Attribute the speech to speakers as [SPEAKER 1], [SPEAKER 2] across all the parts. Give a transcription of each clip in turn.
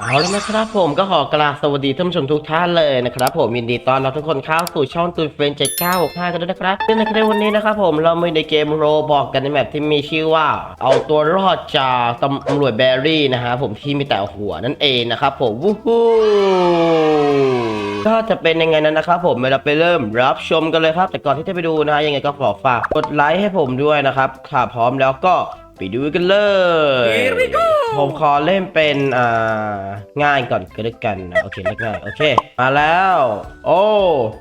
[SPEAKER 1] เอาล้วนะครับผมก็ขอกราบสวัสดีท่านผู้ชมทุกท่านเลยนะครับผมยินดีต้อนรับทุกคนเข้าสู่ช่องตูนเฟรนเจ็ดเก้าห้ากันด้วยนะครับซึ่งในคลิปวันนี้นะครับผมเราไม่ในเกมโรบอกกันในแมปที่มีชื่อว่า เอาตัวรอดจากตำรวจแบรี่นะฮะผมที่มีแต่หัวนั่นเองนะครับผมวู้ฮู้ก็จะเป็นยังไงนั้นนะครับผมเราไปเริ่มรับชมกันเลยครับ แต่ก่อนที่จะไปดูนะฮะยังไงก็ขอฝากกดไลค์ให้ผมด้วยนะครับถ้าพร้อมแล้วก็ไปดูกันเลย
[SPEAKER 2] Here we go
[SPEAKER 1] ผมขอเล่นเป็นอ่าง่ายก่อนก็แล้วกันนะโอเคเล่นง่ายโอเค มาแล้ว โอ้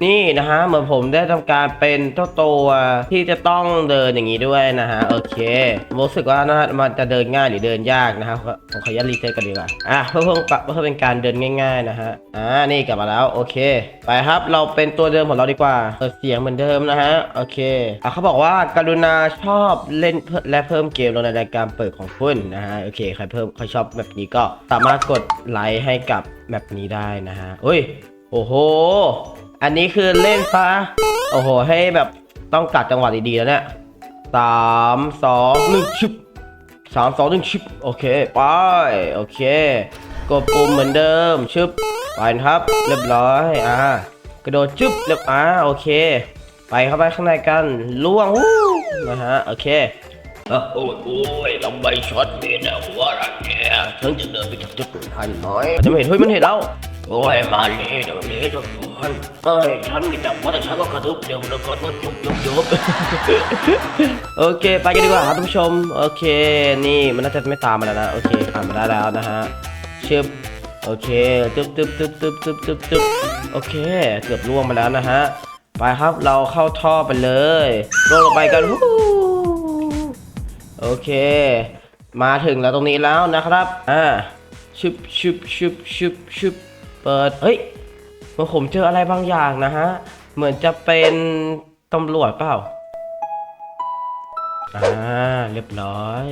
[SPEAKER 1] นี่นะฮะเหมือนผมได้ทำการเป็นเจ้าตัวที่จะต้องเดินอย่างนี้ด้วยนะฮะโอเคผมรู้สึกว่านะฮะมันจะเดินง่ายหรือเดินยากนะฮะผมขออนุญาตรีเซ็ตกันดีกว่าอะเพื่อเพิ่มปรับเพื่อเป็นการเดินง่าย ๆนะฮะอ่านี่กลับมาแล้วโอเค ไปครับเราเป็นตัวเดิมของเราดีกว่าเปิดเสียงเหมือนเดิมนะฮะโอเคอะเขาบอกว่าการุณาชอบเล่นและเพิ่มเกมลงในรายการเปิดของคุณนะฮะโอเคใครเพิ่มใครชอบแบบนี้ก็สามารถกดไลค์ให้กับแบบนี้ได้นะฮะเฮ้ย โอ้โห อันนี้คือเล่นซะโอ้โห ให้แบบต้องกัดจังหวะดีๆแล้วเนี่ยสามสองหนึ่งชิบสามสองหนึ่งชิบโอเค ไป โอเค กดปุ่มเหมือนเดิมชึบไปครับ เรียบร้อยอ่ากระโดดชึบเรียบอ่าโอเค ไปเข้าไปข้างในกันล่วงนะฮะ โอเค
[SPEAKER 3] โอ้ยโอ้ยทำไมช็อตเด็ดอะหัวรักแกฉันจะเดินไปจับจุดทันไหม
[SPEAKER 1] จะไม่เห็นเฮ้ยมันเห็นแล้ว
[SPEAKER 3] โอ้ยมาเลยเดี๋ยวนี้ทุกคนเอ้ยฉันไม่จับว่าแต่ฉันก็กระทุบเดี๋ยวแล้วก็ต้องยุบยุบยุบ
[SPEAKER 1] โอเคไปกันดีกว่าครับท่านผู้ชม โอเค นี่มันน่าจะไม่ตามมาแล้วนะโอเคผ่านมาได้แล้วนะฮะชึบโอเคตึ๊บตึ๊บตึ๊บตึ๊บตึ๊บตึ๊บตึ๊บโอเค เกือบล่วงมาแล้วนะฮะไปครับเราเข้าท่อไปเลยลงลงไปกันฮู้ โอเค มาถึงแล้วตรงนี้แล้วนะครับอ่าชึบชึบชึบชึบชึบเปิดเฮ้ยเมื่อผมเจออะไรบางอย่างนะฮะ เหมือนจะเป็นตำรวจเปล่าอ่าเรียบร้อย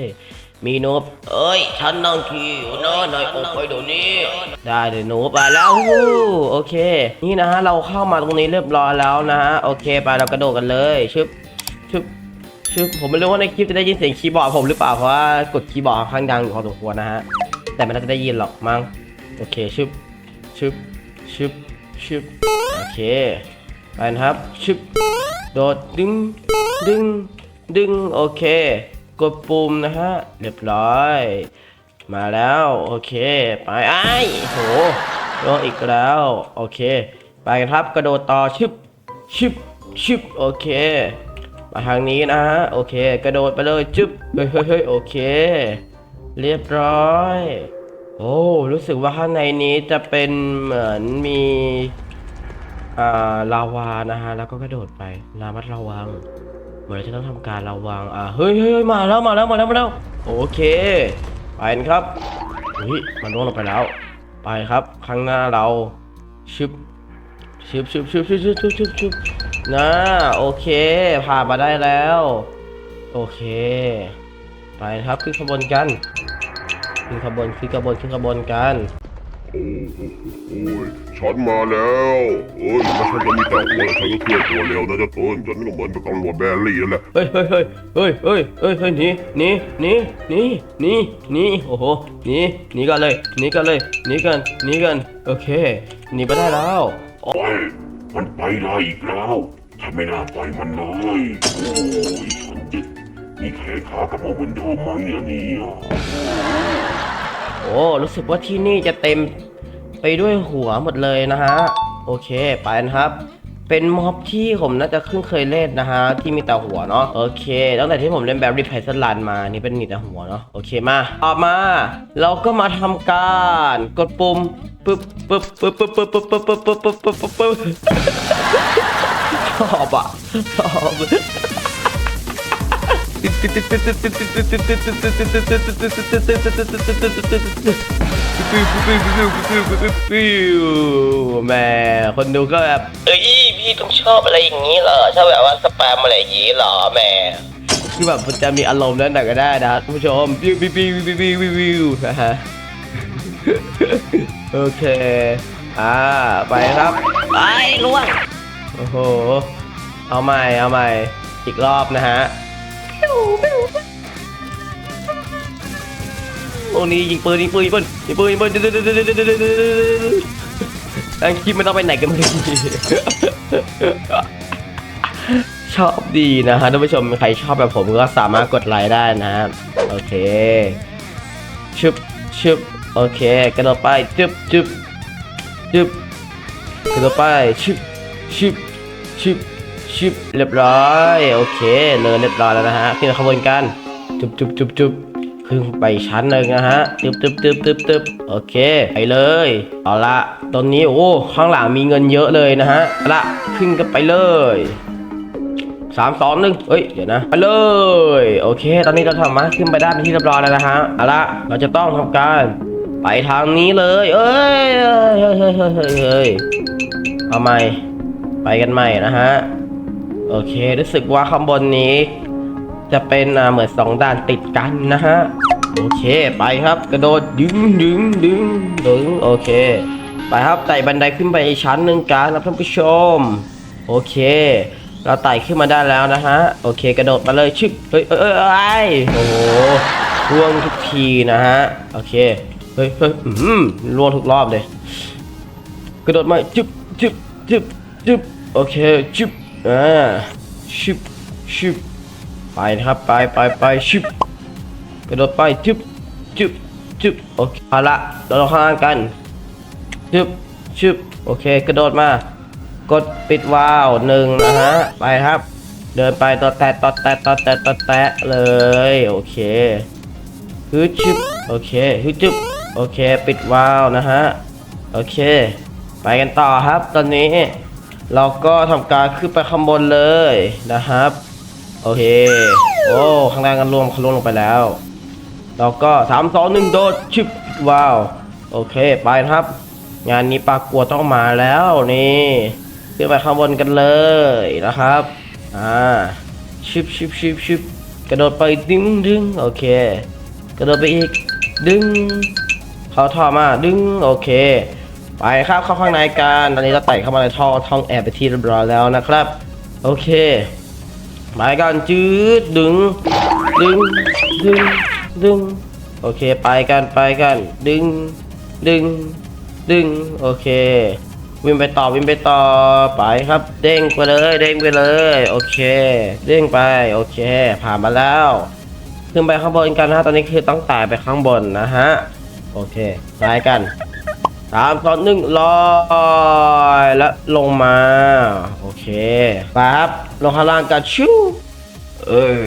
[SPEAKER 1] มีโนบ
[SPEAKER 3] เอ้ยฉันนั่งขี้อยู่นะนายออกไปเดี๋ยวนี้
[SPEAKER 1] ได้เลยโนบไปแล้วโอเค นี่นะฮะเราเข้ามาตรงนี้เรียบร้อยแล้วนะฮะโอเคไปเรากระโดดกันเลยชึบชึบ ชึบผมไม่รู้ว่าในคลิปจะได้ยินเสียงคีย์บอร์ดผมหรือเปล่า เพราะว่ากดคีย์บอร์ดค่อนข้างดังอยู่พอสมควรนะฮะ แต่ม่น่าจะได้ยินหรอกมั้ง โอเคชึบชึบชึบชึบโอเค ไปนะครับชึบโดดดึง ดึง ดึง โอเค กดปุ่มนะฮะ เรียบร้อย มาแล้ว โอเค ไปไอ้ายโหลงอีกแล้ว โอเค ไปครับ กระโดดต่อชึบชึบชึบโอเค มาทางนี้นะฮะโอเค กระโดดไปเลยจึ๊บเฮ้ยเฮ้ยโอเค เรียบร้อย โอ้รู้สึกว่าข้างในนี้จะเป็นเหมือนมีอ่าลาวานะฮะแล้วก็กระโดดไประมัดระวังเหมือนเราจะต้องทำการระวังอ่าเฮ้ยเฮ้ยมาแล้วมาแล้วมาแล้วมาแล้วโอเค ไปครับเฮ้ยมันล่วงลงไปแล้ว ไปครับ ข้างหน้าเราชึบ ชึบชึบชึบชึบชึบชึบชึบชึบนะโอเค ผ่านมาได้แล้ว โอเค ไปครับขึ้นขบวนกันขึ้นขบวนขึ้นขบวนขึ้นขบวนกัน
[SPEAKER 4] โอ้ยฉันมาแล้วเอ้ยไม่ใช่จะมีแต่หัวฉันก็เคลื่อนตัวเร็วนะเจ้าต้นฉันก็เหมือนกับตำรวจแบรี่นั่นแหละ
[SPEAKER 1] เฮ้ยเฮ้ยเฮ้ยเฮ้ยเฮ้ยเฮ้ยเฮ้ยหนีหนีหนีหนีหนีหนีโอ้โหหนีหนีกันเลยหนีกันเลยหนีกันหนีกันโอเคหนีไปได้แล้ว
[SPEAKER 4] โอ้ยมัน ไปได้อีกแล้ว ฉันไม่น่าปล่อยมันเลย โอ้ยฉันจะมีแขนขากระเพาเหมือนเดิมไหมอันนี้อ่
[SPEAKER 1] โอ้ รู้สึกว่าที่นี่จะเต็มไปด้วยหัวหมดเลยนะฮะ โอเค ไปนะครับ เป็นม็อบที่ผมน่าจะเพิ่งเคยเล่นนะฮะ ที่มีแต่หัวเนาะ โอเค ตั้งแต่ที่ผมเล่นแบบรีไพซ์ลันมา นี่เป็นมีแต่หัวเนาะ โอเคมาออกมา เราก็มาทำการกดปุ่ม ปึ๊บปึ๊บปึ๊บปึ๊บปึ๊บปึ๊บปึ๊บปึ๊บปึ๊บปึ๊บปึ๊บปึ๊บชอบอะชอบแหม่คนดูก็แบบ
[SPEAKER 3] เอ้ยพี่ต้องชอบอะไรอย่างนี้เหรอชอบแบบว่าสแปมอะไรอย่างนี้เหรอแหม่
[SPEAKER 1] คือแบบมันจะมีอารมณ์นั้นหน่อยก็ได้นะท่านผู้ชมวิววิววิววิววิววิววิวนะฮะ โอเค อ่า ไปครับ
[SPEAKER 3] ไอ้ล่วง
[SPEAKER 1] โอ้โห เอาใหม่ เอาใหม่ อีกรอบนะฮะโอ้นี่ยิงปืนยิงปืนยิงปืนยิงปืนยิงปืนแองคิดไม่ต้องไปไหนกันเลยชอบดีนะฮะท่านผู้ชมใครชอบแบบผมก็สามารถกดไลค์ได้นะครับโอเคชึบชึบ โอเคกระโดดไปจึบจึบจึบกระโดดไปชึบชึบชึบชึบเรียบร้อยโอเคเลยเรียบร้อยแล้วนะฮะขึ้นขบวนกันจุบจุบจุบจุบขึ้นไปชั้นหนึ่งนะฮะตึบตึบตึบตึบตึบโอเคไปเลยเอาละตอนนี้โอ้ข้างหลังมีเงินเยอะเลยนะฮะเอาละขึ้นกันไปเลยสามสองหนึ่งเฮ้ย เดี๋ยวนะ ไปเลย โอเค ตอนนี้เราทำมาขึ้นไปได้เป็นที่เรียบร้อยแล้วนะฮะ เอาละ เราจะต้องทำการ ไปทางนี้เลย เอ้ยเอ้ยเฮ้ยเฮ้ยเฮ้ยเฮ้ยเอาใหม่ ไปกันใหม่นะฮะ โอเค รู้สึกว่าข้างบนนี้ จะเป็นเหมือนสองด่านติดกันนะฮะ โอเค ไปครับ กระโดดดึงดึงดึงดึงโอเค ไปครับ ไต่บันไดขึ้นไปอีกชั้นหนึ่งกันนะท่านผู้ชม โอเคเราไต่ขึ้นมาได้แล้วนะฮะ โอเค กระโดดมาเลยชึบเฮ้ยเอ้ยเอ้ยเอ้ยโอ้โหร่วงทุกทีนะฮะ โอเค เฮ้ยเฮ้ยอืมร่วงทุกรอบเลย กระโดดมาจึบจึบจึบจึบโอเคจึบอ่าชึบชึบไปนะครับไปไปไปชึบกระโดดไปจึบจึบจึบโอเคเอาละเราลงข้างล่างกันจึบชึบโอเค กระโดดมา กดปิดวาล์วหนึ่งนะฮะไปครับ เดินไปต่อแตะต่อแตะต่อแตะต่อแตะเลย โอเคฮึดชึบโอเคฮึจึบ โอเค ปิดวาล์วนะฮะ โอเค ไปกันต่อครับ ตอนนี้ เราก็ทำการขึ้นไปข้างบนเลยนะครับ โอเค โอ้ข้างล่างกันรวมเขาลงลงไปแล้ว เราก็สามสองหนึ่งโดดชึบว้าวโอเค ไปครับ งานนี้ปลากลัวต้องมาแล้วนี่ขึ้นไปข้างบนกันเลยนะครับ อ่าชึบชึบชึบชึบกระโดดไปดึงดึงโอเค กระโดดไปอีก ดึง เขาท่อมาดึงโอเค ไปครับเข้าข้างในกันตอนนี้เราไต่เข้ามาในท่อท่องแอร์ไปที่เรียบร้อยแล้วนะครับ โอเคไปกันจืดดึงดึงดึงดึงโอเคไปกันไปกัน ดึง ดึง ดึง โอเค วิ่งไปต่อวิ่งไปต่อไปครับ เด้งไปเลย เด้งไปเลย โอเค เด้งไปโอเค ผ่านมาแล้ว ขึ้นไปข้างบนกันนะฮะตอนนี้คือต้องไต่ไปข้างบนนะฮะ โอเคไปกันสามสองหนึ่งลอยแล้วลงมา โอเคไปครับลงข้างล่างกันชิวเอ้ย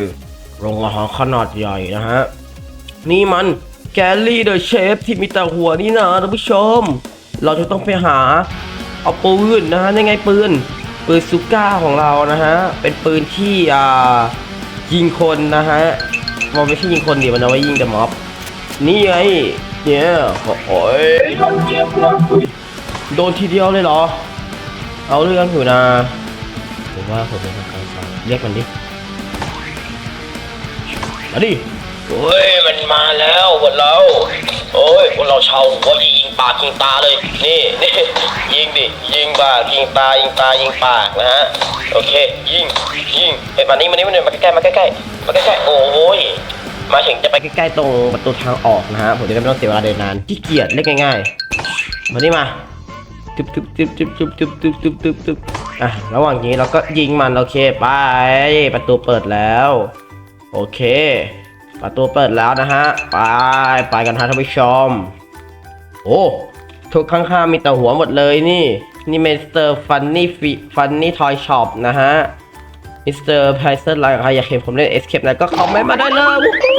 [SPEAKER 1] โรงอาหารขนาดใหญ่นะฮะ นี่มันแกลลี่เดอะเชฟที่มีแต่หัวนี่นะท่านผู้ชม เราจะต้องไปหาเอาปืนนะฮะนี่ไงปืน ปืนซูก้าของเรานะฮะ เป็นปืนที่อ่ายิงคนนะฮะมันไม่ใช่ยิงคนเดียวมันเอาไว้ยิงแต่ม็อบ นี่ไง เนี่ยโอ้ยโดนทีเดียวเลยเหรอ เอาเรื่องอยู่นะ ผมว่าผมเป็นคนกลางเรียกมันดิมาดิ
[SPEAKER 3] เฮ้ยมันมาแล้วพวกเราโอ้ยพวกเราชาหัวยิงปากยิงตาเลย นี่นี่ยิงดิยิงปากยิงตายิงตายิงปากนะฮะโอเค ยิงยิงเฮ้ยมานี่มานี่มานี่มาใกล้ๆมาใกล้ๆมาใกล้ๆโอ้ย มาถึงจะไป
[SPEAKER 1] ใกล้ๆตรงประตูทางออกนะฮะผมจะได้ไม่ต้องเสียเวลาเดินนานขี้เกียจเล่นง่ายๆมานี่มาตึบตึบตึบตึบตึบตึบตึบตึบตึบตึบอะระหว่างนี้เราก็ยิงมันโอเคไปประตูเปิดแล้ว โอเค ประตูเปิดแล้วนะฮะไปไปกันฮะท่านผู้ชมโอ้ทุกข้างๆมีแต่หัวหมดเลยนี่ นี่มิสเตอร์ฟันนี่ฟิฟันนี่ทอยช็อปนะฮะมิสเตอร์ไพเซอร์ไลน์ใครอยากเห็นผมเล่นเอสเคปไหนก็คอมเมนต์มาได้เลย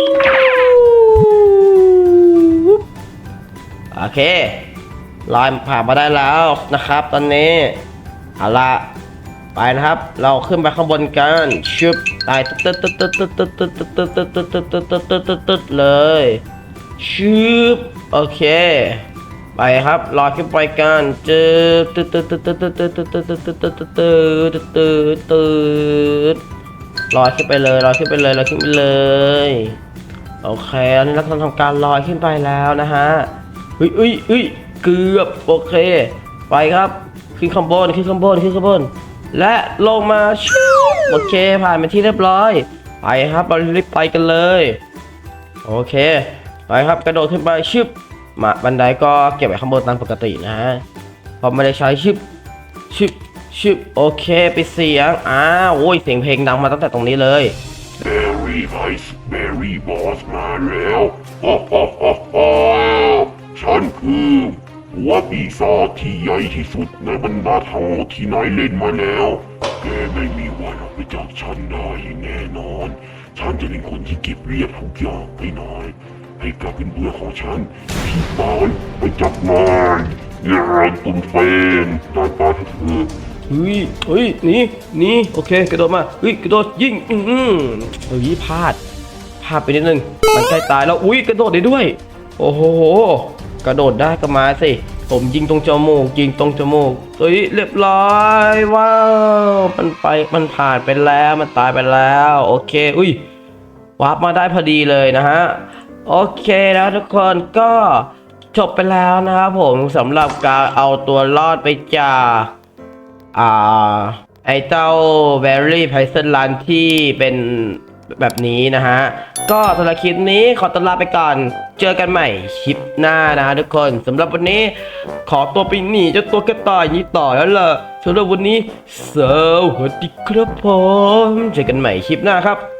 [SPEAKER 1] โอเคลอยผ่านมาได้แล้วนะครับ ตอนนี้เอาละไปนะครับ เราขึ้นไปข้างบนกันชึบตายตึ๊ดตึ๊ดตึ๊ดตึ๊ดตึ๊ดตึ๊ดตึ๊ดตึ๊ดตึ๊ดตึ๊ดตึ๊ดตึ๊ดตึ๊ดตึ๊ดตึ๊ดเลยชึบโอเค ไปครับลอยขึ้นไปกันจืดตึ๊ดตึ๊ดตึ๊ดตึ๊ดตึ๊ดตึ๊ดตึ๊ดตึ๊ดตึ๊ดตึ๊ดตึ๊ดตึ๊ดตึ๊ดตึ๊ดตึ๊ดลอยขึ้นไปเลยลอยขึ้นไปเลยลอยขึ้นไปเลย โอเคอันนี้เราทำการลอยขึ้นไปแล้วนะฮะ เฮ้ยเฮ้ยเฮ้ยเกือบโอเค ไปครับขึ้นข้างบนขึ้นข้างบนขึ้นข้างบน และลงมาชูโอเคผ่านไปที่เรียบร้อย ไปครับเรารีบไปกันเลย โอเค ไปครับกระโดดขึ้นไปชึบมาบันไดก็เก็บไว้ข้างบนตามปกตินะฮะพอไม่ได้ใช้ชึบชึบชึบโอเคไปเสียงอ้าวโอ้ยเสียงเพลงดังมาตั้งแต่ตรงนี้เลย
[SPEAKER 4] แบรี่ไอซ์แบรี่บอสมาแล้ว ฉันคือหัวปีศาจที่ใหญ่ที่สุดในบรรดาทั้งหมดที่นายเล่นมาแล้ว แกไม่มีวันออกไปจากฉันได้แน่นอน ฉันจะเป็นคนที่เก็บเรียบทุกอย่างให้นายให้กลายเป็นเพื่อนของฉันที่ตายไปจับนายงานตุนเฟนตายตายเถอะ
[SPEAKER 1] เฮ้ยเฮ้ยหนี่นี่โอเคกระโดดมาเฮ้ยกระโดดยิงอือหือเฮ้ยพลาดพลาดไปนิดนึงมันใกล้ตายแล้วอุ้ยกระโดดได้ด้วย โอ้โห กระโดดได้ก็มาสิ ผมยิงตรงจมูกยิงตรงจมูกเฮ้ยเรียบร้อยว้าวมันไปมันผ่านไปแล้วมันตายไปแล้ว โอเค อุ้ยวาร์ปมาได้พอดีเลยนะฮะ โอเคแล้วทุกคนก็จบไปแล้วนะครับผมสำหรับการเอาตัวรอดไปจากอ่าไอเจ้าแบรี่ไพซนลันที่เป็น แบบนี้นะฮะ ก็สำหรับคลิปนี้ขอตลาไปก่อน เจอกันใหม่คลิปหน้านะฮะทุกคนสำหรับวันนี้ขอตัวไปหนีเจ้าตัวกระต่ายนี้ต่อแล้วล่ะสำหรับวันนี้สวัสดีครับผมเจอกันใหม่คลิปหน้าครับ